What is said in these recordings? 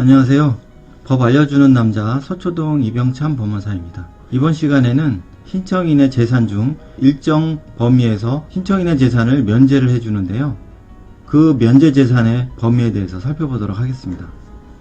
안녕하세요. 법 알려주는 남자 서초동 이병찬 법무사입니다. 이번 시간에는 신청인의 재산 중 일정 범위에서 신청인의 재산을 면제를 해주는데요. 그 면제 재산의 범위에 대해서 살펴보도록 하겠습니다.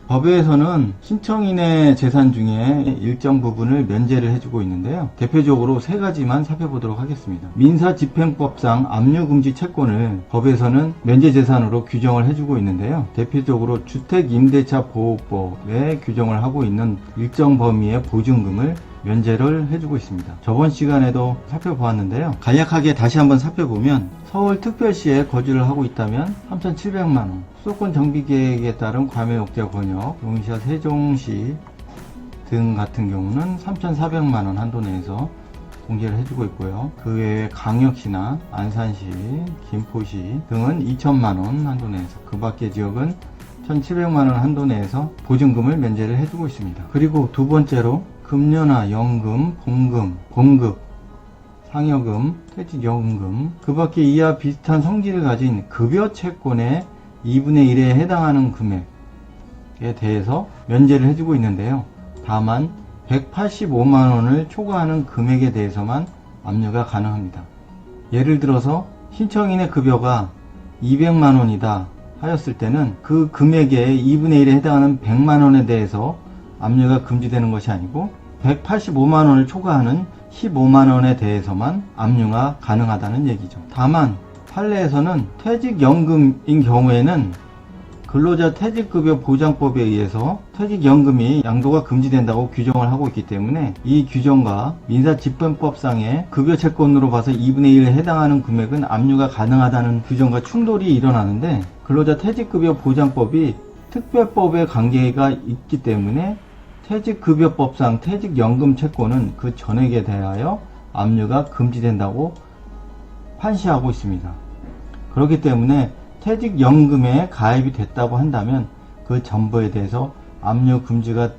법에서는 신청인의 재산 중에 일정 부분을 면제를 해주고 있는데요. 대표적으로 세 가지만 살펴보도록 하겠습니다. 민사집행법상 압류금지 채권을 법에서는 면제 재산으로 규정을 해주고 있는데요. 대표적으로 주택임대차 보호법에 규정을 하고 있는 일정 범위의 보증금을 면제를 해주고 있습니다. 저번 시간에도 살펴보았는데요. 간략하게 다시 한번 살펴보면 서울특별시에 거주를 하고 있다면 3,700만원, 수도권 정비계획에 따른 과매옥자 권역, 용시와 세종시 등 같은 경우는 3,400만원 한도 내에서 공제를 해주고 있고요. 그 외에 강역시나 안산시, 김포시 등은 2천만원 한도 내에서 그 밖의 지역은 1,700만원 한도 내에서 보증금을 면제를 해주고 있습니다. 그리고 두 번째로 금연화, 연금, 봉금, 공급, 상여금, 퇴직연금, 그 밖에 이와 비슷한 성질을 가진 급여 채권의 2분의 1에 해당하는 금액에 대해서 면제를 해주고 있는데요. 다만 185만원을 초과하는 금액에 대해서만 압류가 가능합니다. 예를 들어서 신청인의 급여가 200만원이다 하였을 때는 그 금액의 2분의 1에 해당하는 100만원에 대해서 압류가 금지되는 것이 아니고 185만원을 초과하는 15만원에 대해서만 압류가 가능하다는 얘기죠. 다만 판례에서는 퇴직연금인 경우에는 근로자 퇴직급여 보장법에 의해서 퇴직연금이 양도가 금지된다고 규정을 하고 있기 때문에 이 규정과 민사집행법상의 급여 채권으로 봐서 2분의 1에 해당하는 금액은 압류가 가능하다는 규정과 충돌이 일어나는데 근로자 퇴직급여 보장법이 특별법의 관계가 있기 때문에 퇴직급여법상 퇴직연금 채권은 그 전액에 대하여 압류가 금지된다고 판시하고 있습니다. 그렇기 때문에 퇴직연금에 가입이 됐다고 한다면 그 전부에 대해서 압류 금지가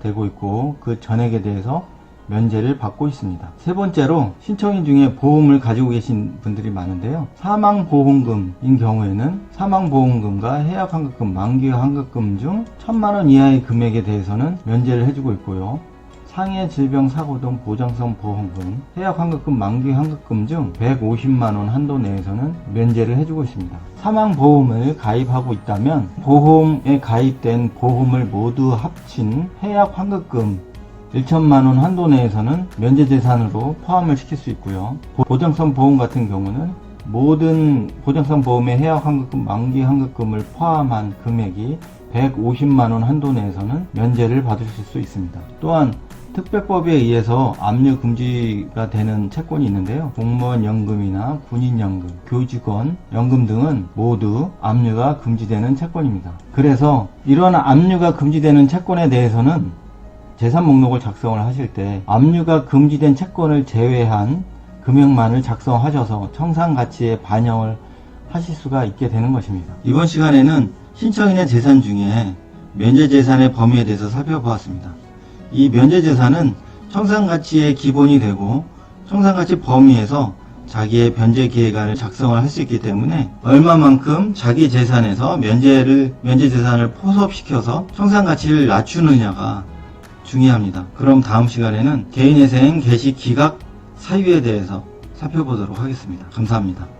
되고 있고 그 전액에 대해서 면제를 받고 있습니다. 세 번째로 신청인 중에 보험을 가지고 계신 분들이 많은데요. 사망보험금인 경우에는 사망보험금과 해약환급금, 만기환급금 중 천만원 이하의 금액에 대해서는 면제를 해주고 있고요. 상해 질병 사고 등 보장성 보험금, 해약 환급금, 만기 환급금 중 150만 원 한도 내에서는 면제를 해주고 있습니다. 사망 보험을 가입하고 있다면 보험에 가입된 보험을 모두 합친 해약 환급금 1천만원 한도 내에서는 면제 재산으로 포함을 시킬 수 있고요. 보장성 보험 같은 경우는 모든 보장성 보험의 해약 환급금, 만기 환급금을 포함한 금액이 150만원 한도 내에서는 면제를 받으실 수 있습니다. 또한 특별법에 의해서 압류 금지가 되는 채권이 있는데요. 공무원 연금이나 군인 연금, 교직원 연금 등은 모두 압류가 금지되는 채권입니다. 그래서 이러한 압류가 금지되는 채권에 대해서는 재산 목록을 작성을 하실 때 압류가 금지된 채권을 제외한 금액만을 작성하셔서 청산 가치에 반영을 하실 수가 있게 되는 것입니다. 이번 시간에는 신청인의 재산 중에 면제 재산의 범위에 대해서 살펴보았습니다. 이 면제 재산은 청산 가치의 기본이 되고 청산 가치 범위에서 자기의 변제 기획안을 작성을 할 수 있기 때문에 얼마만큼 자기 재산에서 면제를 면제 재산을 포섭시켜서 청산 가치를 낮추느냐가 중요합니다. 그럼 다음 시간에는 개인회생 개시 기각 사유에 대해서 살펴보도록 하겠습니다. 감사합니다.